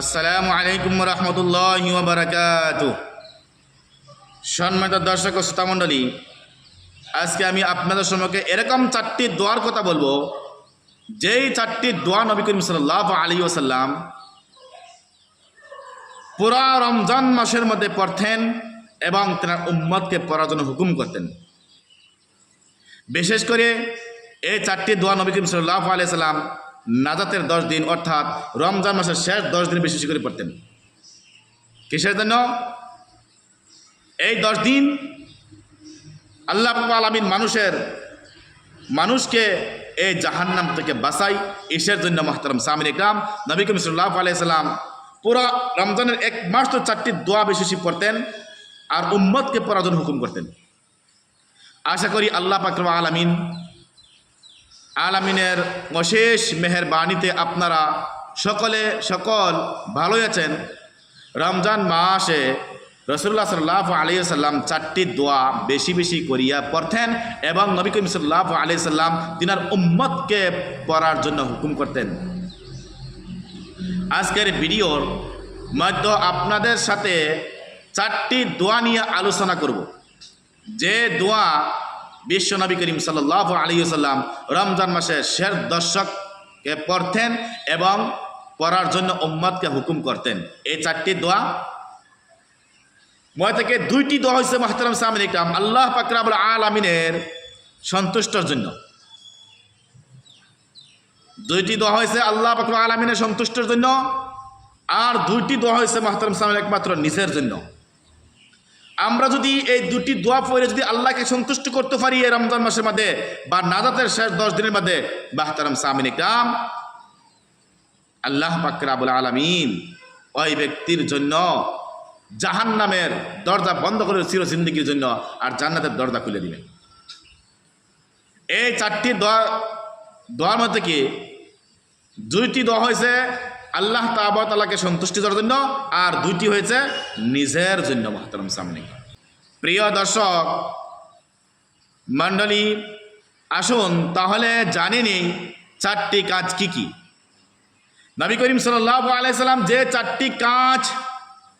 আসসালামু আলাইকুম রহমতুল্লাহ বারাকাত সম্মানিত দর্শক ও শ্রোতামণ্ডলী আজকে আমি আপনাদের সম্মুখে এরকম চারটি দোয়ার কথা বলব। যেই চারটি দোয়া নবী করিম সাল্লাহ আলী ওসাল্লাম পুরা রমজান মাসের মধ্যে পড়তেন এবং তেনার উম্মতকে পড়ার জন্য হুকুম করতেন। বিশেষ করে এই চারটি দোয়া নবী করিম সাল্লাহ আলিয়া সাল্লাম নাজাতের দশ দিন, অর্থাৎ রমজান মাসের শেষ দশ দিন বিশেষ করে পড়তেন। কিসের জন্য? এই দশ দিন আল্লাহ আলমিন মানুষের, মানুষকে এই জাহান্নাম থেকে বাঁচাই ইসের জন্য মাহতারাম সামির ইকরাম নবী করিম সাল্লাহ আলাইসাল্লাম পুরো রমজানের এক মাস তো চারটি দোয়া বিশেষই পড়তেন আর উম্মতকে পড়ার জন্য হুকুম করতেন। আশা করি আল্লাহ পাকরম আলামিন আলামিনের অশেষ মেহের বাণীতে আপনারা সকলে, সকল ভালোই আছেন। রমজান মাসে রসুল্লাহ সাল্লাহ আলী সাল্লাম চারটি দোয়া বেশি বেশি করিয়া পড়তেন এবং নবী করিম সাল্লাহ আলি সাল্লাম তিনার উম্মতকে পড়ার জন্য হুকুম করতেন। আজকের ভিডিওর মধ্য আপনাদের সাথে চারটি দোয়া নিয়ে আলোচনা করব। যে দোয়া বিশ্ব নবী করিম সাল্লাহ আলী সাল্লাম রমজান মাসে শের দর্শককে পড়তেন এবং পড়ার জন্য উম্মতকে হুকুম করতেন। এই চারটি দোয়া ময় থেকে দুইটি দোয়া হয়েছে মাহতারাম সামিন ইকরাম। আল্লাহ পাকরাবুল আলমিনের সন্তুষ্টর জন্য। দুইটি দোয়া হয়েছে আল্লাহ পাকর আলমিনের সন্তুষ্টর জন্য আর দুইটি দোয়া হয়েছে মাহতারাম সামিন একমাত্র নিজের জন্য। আমরা যদি এই দুটি দোয়া পড়ে যদি আল্লাহকে সন্তুষ্ট করতে পারি এই রমজান মাসের মধ্যে, বা নাজাতের শেষ দশ দিনের মধ্যে, বাহতারাম সামিন ইকরাম। আল্লাহ পাকরাবুল আলমিন ওই ব্যক্তির জন্য জাহান নামের দরজা বন্ধ করে চির জিন্দিগির জন্য, আর জান্নাতের দরজা খুলে দিবেন এই চারটি দোয়া, দোয়ার মধ্যে কি দুইটি দোয়া হয়েছে? আল্লাহ তাবাতালাকে সন্তুষ্টি করার জন্য, আর দুইটি হয়েছে নিজের জন্য মহতরম সামনে। প্রিয় দর্শক, মণ্ডলী, আসুন তাহলে জানিনি চারটি কাজ কি কি। নবী করিম সাল্লাহ আলাইসাল্লাম যে চারটি কাজ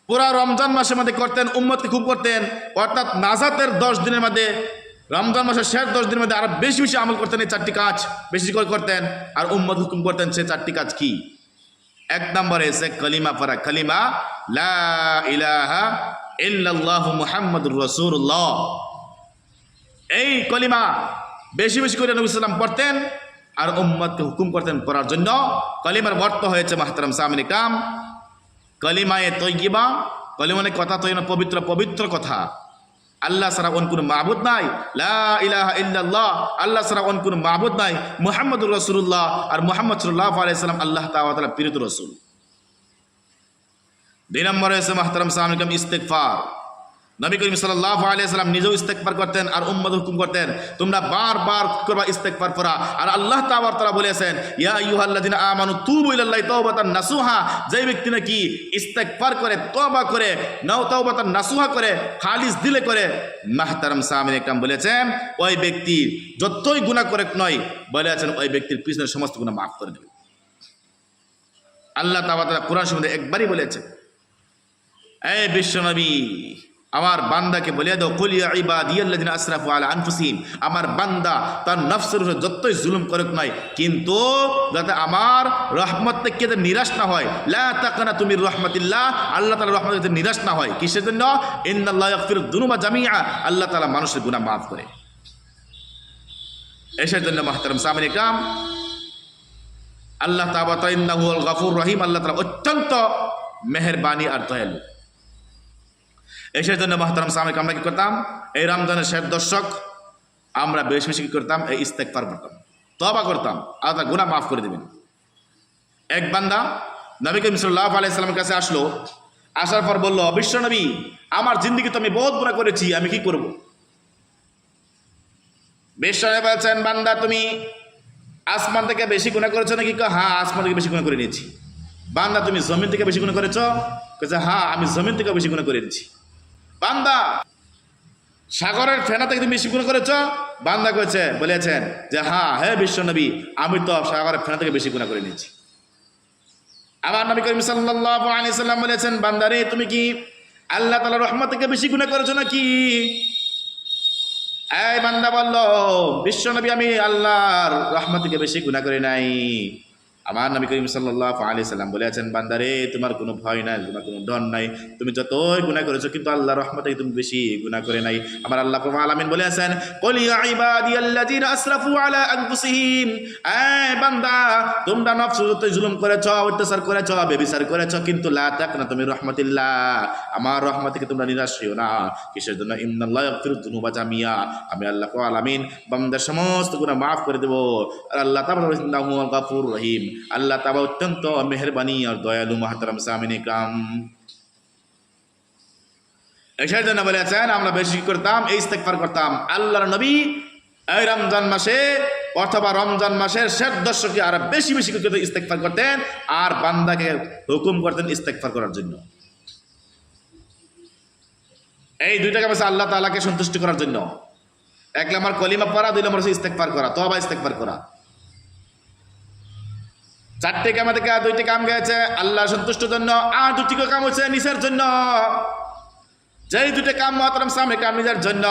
পুরা রমজান মাসের মধ্যে করতেন, উম্মতকে খুব করতেন, অর্থাৎ নাজাতের দশ দিনের মধ্যে, রমজান মাসের শেষ দশ দিনের মধ্যে আরও বেশি বেশি আমল করতেন এই চারটি কাজ, বেশি করে করতেন, আর উম্মত হুকুম করতেন সে চারটি কাজ কি? এক নম্বরে সে কলিমা পড়া। কলিমা, লা ইলাহা ইল্লাল্লাহু মুহাম্মাদুর রাসূলুল্লাহ। এই কলিমা বেশি বেশি করে নবী সাল্লাম পড়তেন আর উম্মতকে হুকুম করতেন পড়ার জন্য। কলিমার অর্থ হয়েছে, মাহতারাম সামিন কাম কলিমায়ে তৈগিবা কলিমানে কথা তৈরি পবিত্র পবিত্র কথা। আল্লাহ সারা অন কোনো মাহবুদ নাই। লা ইলাহা ইল্লাল্লাহ, আল্লাহ সারা অন কোনো মাহবুদ নাই। মুহাম্মদুর রসুল্লাহ আর মোহাম্মদ সাল্লাহ আলাইসালাম আল্লাহ তালা প্রিয় রসুল। দুই নম্বর হয়েছে মাহতারাম সালাম ইস্তেকফার নবী করিম সাল্লাহ আলিয়াল্লাম নিজেও ইস্তেকবার করতেন আর উম্মদ হুকুম করতেন। তোমরা বারবার করবা? ইস্তেকবার করা আর আল্লাহ তাবার তারা বলেছেন, ইয়া ইউহাল্লাদিন আমানু তুবু ইলাল্লাহি তাওবাতান নাসুহা। যে ব্যক্তি নাকি ইস্তেকবার করে, তওবা করে, নাও তাওবাতান নাসুহা করে, খালিস দিলে করে, মাহতারাম সামিন একরাম বলেছেন, ওই ব্যক্তির যতই গুনাহ করে নয় বলেছেন ওই ব্যক্তির পিছনের সমস্ত গুনাহ মাফ করে দেবে। আল্লাহ তাআলা তাআলা কোরআন সম্বন্ধে একবারই বলেছেন এই বিশ্বনবী আমার বান্দাকে বলিয়া দাও কলিয়া ইবাদিয়াল্লাযিনা আসরাফু আলা আনফুসিহিম। আমার বান্দা তার নফসের উপরে যতই জুলুম করুক নয় কিন্তু যাতে আমার রহমত থেকে যাতে নিরাশ না হয়, লা তাকানা তুমি রহমতিল্লাহ। আল্লাহ তাআলা রহমত যাতে নিরাশ না হয়। কিসের জন্য? ইন্নাল্লাহ ইয়াগফিরু দুনুবা জামিআ। আল্লাহ তালা মানুষের গুনাহ মাফ করে। এসের জন্য মাহতারাম সামিন কাম আল্লাহ তাআলা ইন্নাহুল গফুর রহিম। আল্লাহ তালা অত্যন্ত মেহেরবানি আর দয়ালু। এসের জন্য মহতারাম সামিক আমরা কি করতাম? এই রমজানের শেষ দর্শক আমরা বেশি বেশি কি করতাম? এই ইস্তেকফার করতাম তবা করতাম। আল্লাহ গুনাহ মাফ করে দেবেন। এক বান্দা নবী করিম সাল্লাহ আলাইসালামের কাছে আসলো। আসার পর বলল, বিশ্ব নবী, আমার জিন্দিগি তো আমি বহুত গুণা করেছি, আমি কি করব? বিশ্ব বলছেন, বান্দা, তুমি আসমান থেকে বেশি গুণা করেছ নাকি? হ্যাঁ আসমান থেকে বেশি গুণা করে নিয়েছি। বান্দা, তুমি জমিন থেকে বেশি গুণা করেছ? হ্যাঁ আমি জমিন থেকে বেশি গুণা করে নিয়েছি বান্দা, সাগরের ফেনা থেকে তুমি গুণ করেছ, বান্দা করেছে বলেছেন যে হ্যাঁ হে বিশ্ব নবী, আমি তো সাগরের ফেনা থেকে বেশি গুণা করে নিয়েছি। আবার নবী করিম সাল্লাম বলেছেন বান্দারে তুমি কি আল্লাহ তাআলার রহমত থেকে বেশি গুনাহ করেছ নাকি? এই বান্দা বলল বিশ্ব নবী, আমি আল্লাহর রহমত থেকে বেশি গুনাহ করি নাই। আমার নবী করিম সাল্লাল্লাহু আলাইহি সাল্লাম বলেছেন, বান্দারে, তোমার কোনো ভয় নাই, তোমার কোনো ডর নাই। তুমি যতই গুনাহ করেছ, কিন্তু আল্লাহর রহমতে তুমি বেশি গুনাহ করে নাই। আমার আল্লাহ রাব্বুল আলামিন বলেছেন আলা বান্দা, তোমরা নফসতে জুলুম করেছ, অত্যাচার করেছ, বেবিচার করেছ, কিন্তু লা তাকনা তুমি রহমাতিল্লাহ। আমার রহমত থেকে তোমরা নিরাশ হইও না। কিসের জন্য? ইন্নাল্লাহ ইয়াগফিরুদ দুনুবা জামিয়া। আমি আল্লাহ আলামিন, বান্দার সমস্ত গুনাহ মাফ করে দেব। আল্লাহ ইন্নাহু গাফুর রহিম আল্লাহ তাআলা অত্যন্ত মেহেরবানি আর দয়ালু মাহতারাম সামিন ইকরাম এসের জন্য বলেছেন, আমরা বেশি করতাম এই ইস্তেকফার করতাম। আল্লাহর নবী এই রমজান মাসে অথবা রমজান মাসের শেষ দর্শকে আর বেশি বেশি করে ইস্তেকফার করতেন, আর বান্দাকে হুকুম করতেন ইস্তেকফার করার জন্য। এই দুইটা কাজ আল্লাহ তালাকে সন্তুষ্ট করার জন্য। এক নম্বর কলিমা পড়া, দুই নম্বর হচ্ছে ইস্তেকফার করা তবা ইস্তেকফার করা। চারটে কাম থেকে দুইটি কাম গেছে, আল্লাহ সন্তুষ্ট জন্য, আর দুটি কাম হচ্ছে নিসের জন্য। যেই দুটি কাম মহাতারাম সামনে কাম, নিজের জন্য।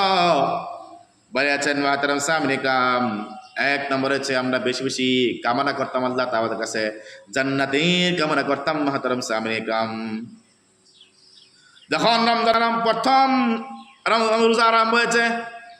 বলে আছেন মহাতারাম সামনে কাম। এক নম্বর হচ্ছে, আমরা বেশি বেশি কামনা করতাম আল্লাহ তাদের কাছে। জান্নাতের কামনা করতাম মহাতারাম সামনে কাম। যখন রমজান প্রথম রোজা আরম্ভ হয়েছে।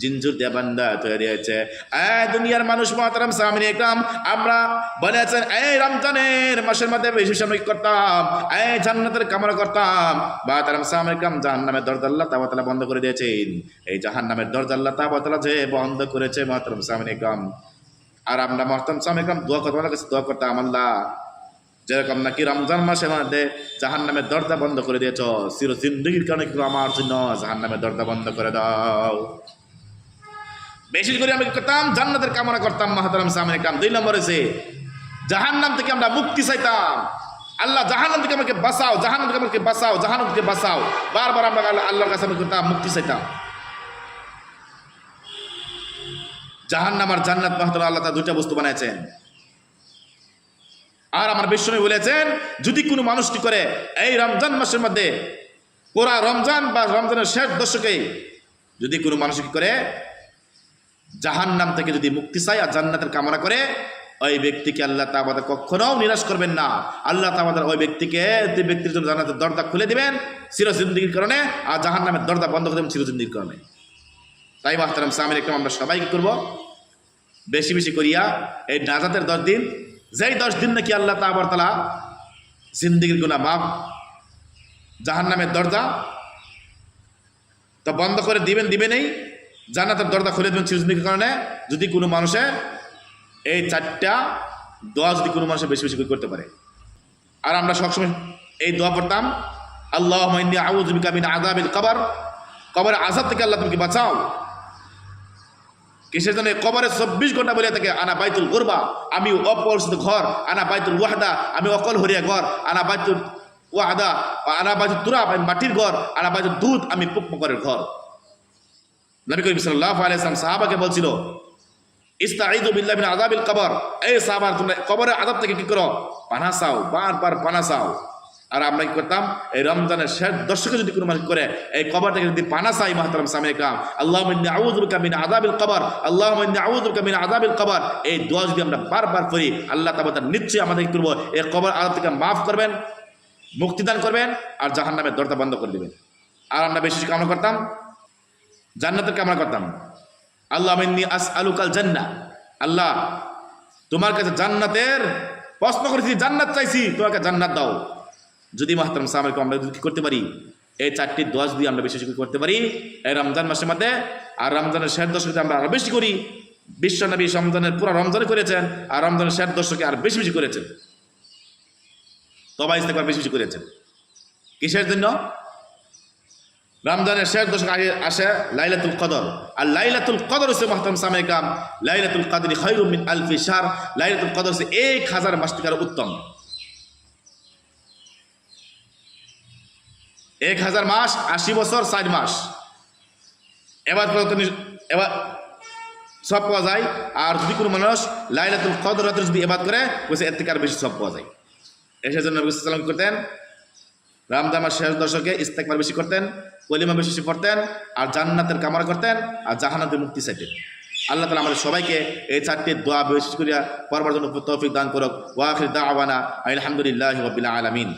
জিনজুর দেবান্দা বান্দা তৈরি এই দুনিয়ার মানুষ মাতারাম সামনে কাম আমরা বলেছেন, এই রমজানের মাসের মধ্যে বেশি সময় করতাম, এই জান্নাতের কামনা করতাম। মাতারাম সামনে কাম জাহান্নামের দরজা আল্লাহ তাআলা বন্ধ করে দিয়েছেন। এই জাহান্নামের দরজা আল্লাহ তাআলা যে বন্ধ করেছে মাতারাম সামনে কাম আর আমরা মাতারাম সামনে কাম দোয়া করতাম কাছে দোয়া করতাম, আল্লাহ, যেরকম নাকি রমজান মাসের মধ্যে জাহান নামের দরজা বন্ধ করে দিয়েছ চির জিন্দগির কারণে কিন্তু আমার জন্য জাহান নামের দরজা বন্ধ করে দাও। বেশি করে আমি করতাম জান্নাতের কামনা করতাম, মাহাতারাম সামনে কাম। দুই নম্বর হয়েছে জাহান নাম থেকে আমরা মুক্তি চাইতাম। আল্লাহ জাহান্নাম থেকে আমাকে বাঁচাও, জাহান্নাম থেকে আমাকে বাঁচাও, জাহান্নাম থেকে বাঁচাও। বারবার আমরা আল্লাহ- আল্লাহর কাছে আমি করতাম মুক্তি চাইতাম। জাহান্নাম আর জান্নাত মাহাতারা আল্লাহ তা দুইটা বস্তু বানাইছেন। আর আমার বিশ্বনবী বলেছেন, যদি কোনো মানুষ কি করে, এই রমজান মাসের মধ্যে, পুরা রমজান বা রমজানের শেষ দশকে যদি কোনো মানুষ কি করে জাহান্নাম থেকে যদি মুক্তি চায় আর জান্নাতের কামনা করে, ওই ব্যক্তিকে আল্লাহ তা আমাদের কখনো নিরাশ করবেন না। আল্লাহ তা আমাদের ওই ব্যক্তিকে ব্যক্তির জন্য জান্নাতের দরজা খুলে দিবেন চিরজিন্দিগির কারণে আর জাহান্নামের দরজা বন্ধ করে দেবেন চিরজিন্দিগির কারণে। তাই মাহতারাম সামির একদম আমরা সবাইকে করব বেশি বেশি করিয়া এই নাজাতের দশ দিন, যেই দশ দিন নাকি আল্লাহ তাবার তালা জিন্দিগির গুণা মাপ জাহান নামের দরজা তো বন্ধ করে দিবেন দিবে নেই জান্নাতের দরজা খুলে দেবেন চিরজিন্দিগির কারণে যদি কোনো মানুষে এই চারটা দোয়া যদি কোনো মানুষের বেশি বেশি করে করতে পারে। আর আমরা সবসময় এই দোয়া পড়তাম আল্লাহ আউজবিকা মিন আযাবিল কবর। কবরের আজাদ থেকে আল্লাহ তুমি বাঁচাও। কিসের জন্য? কবরে চব্বিশ ঘণ্টা বলে থাকে, আনা বাইতুল গুরবা। আমি অপরিচিত ঘর, আনা বাইতুল ওয়াহাদা। আমি অকল হরিয়া ঘর, আনা বাইতুল ওয়াহাদা। আনা বাইতুল তুরাব। আমি মাটির ঘর, আনা বাইতুল দুধ। আমি পুকমকরের ঘর। নবী করিম সাল্লাল্লাহু আলাইহি সাল্লাম সাহাবাকে বলছিল ইস্তাঈদু বিল্লাহি মিন আযাবিল কবর। এই সাহাবা, তোমরা কবরের আযাব থেকে কি করো? পানা চাও বারবার পানা চাও আর আমরা কি করতাম? এই রমজানের শেষ দর্শকে যদি কোনো মানুষ করে, এই কবর থেকে যদি পানা চাই মাহতারাম সামনে কাম আল্লাহ মিন্নি আউযুবিকা মিন আযাবিল কবর আল্লাহ মিন্নি আউযুবিকা মিন আযাবিল কবর। এই দোয়া যদি আমরা বারবার করি, আল্লাহ তাআলা নিশ্চয়ই আমাদের করব? এই কবর আযাব থেকে মাফ করবেন, মুক্তিদান করবেন, আর জাহান জাহান্নামের দরজা বন্ধ করে দেবেন। আর আমরা বেশি কামনা করতাম জান্নাতের কামনা করতাম। আল্লাহ মিন্নি আস আলুকাল জান্না আল্লাহ, তোমার কাছে জান্নাতের প্রশ্ন করেছি, জান্নাত চাইছি, তোমাকে জান্নাত দাও। যদি মাহতারাম সামরিক আমরা কি করতে পারি? এই চারটি দোয়াজ দিয়ে আমরা বেশি করতে পারি, এই রমজান মাসের মধ্যে, আর রমজানের শেষ দশকে আমরা আরও বেশি করি। বিশ্ব নবী রমজানের পুরো রমজানে করেছেন, আর রমজানের শেষ দশকে আর বেশি বেশি করেছেন। তবা ইস্তেকবার বেশি বেশি করেছেন। কিসের জন্য? রমজানের শেষ দশক আসে লাইলাতুল কদর। আর লাইলাতুল কদর হচ্ছে মাহতাম সামে কাম লাইলাতুল কাদরি খৈরুম মিন আলফি শার লাইলাতুল কদর হচ্ছে এক হাজার মাস থেকে আরও উত্তম। এক হাজার মাস, আশি বছর ষাট মাস। এবার এবার সব পাওয়া যায়। আর যদি কোনো মানুষ লাইলাতুল কদর রাতে যদি এবাদ করে, বলছে এর থেকে আর বেশি সব পাওয়া যায়। এসে জন্য করতেন রামদান মাস শেষ দশকে ইস্তেকবার বেশি করতেন। কলিমা বেশি পড়তেন আর জান্নাতের কামনা করতেন আর জাহানাতের মুক্তি চাইতেন। আল্লাহ তালা আমাদের সবাইকে এই চারটি দোয়া বিশেষ করিয়া পরবার জন্য তৌফিক দান করুক। ওয়াখির দা আওয়ানা আলহামদুলিল্লাহ রবিল আলমিন।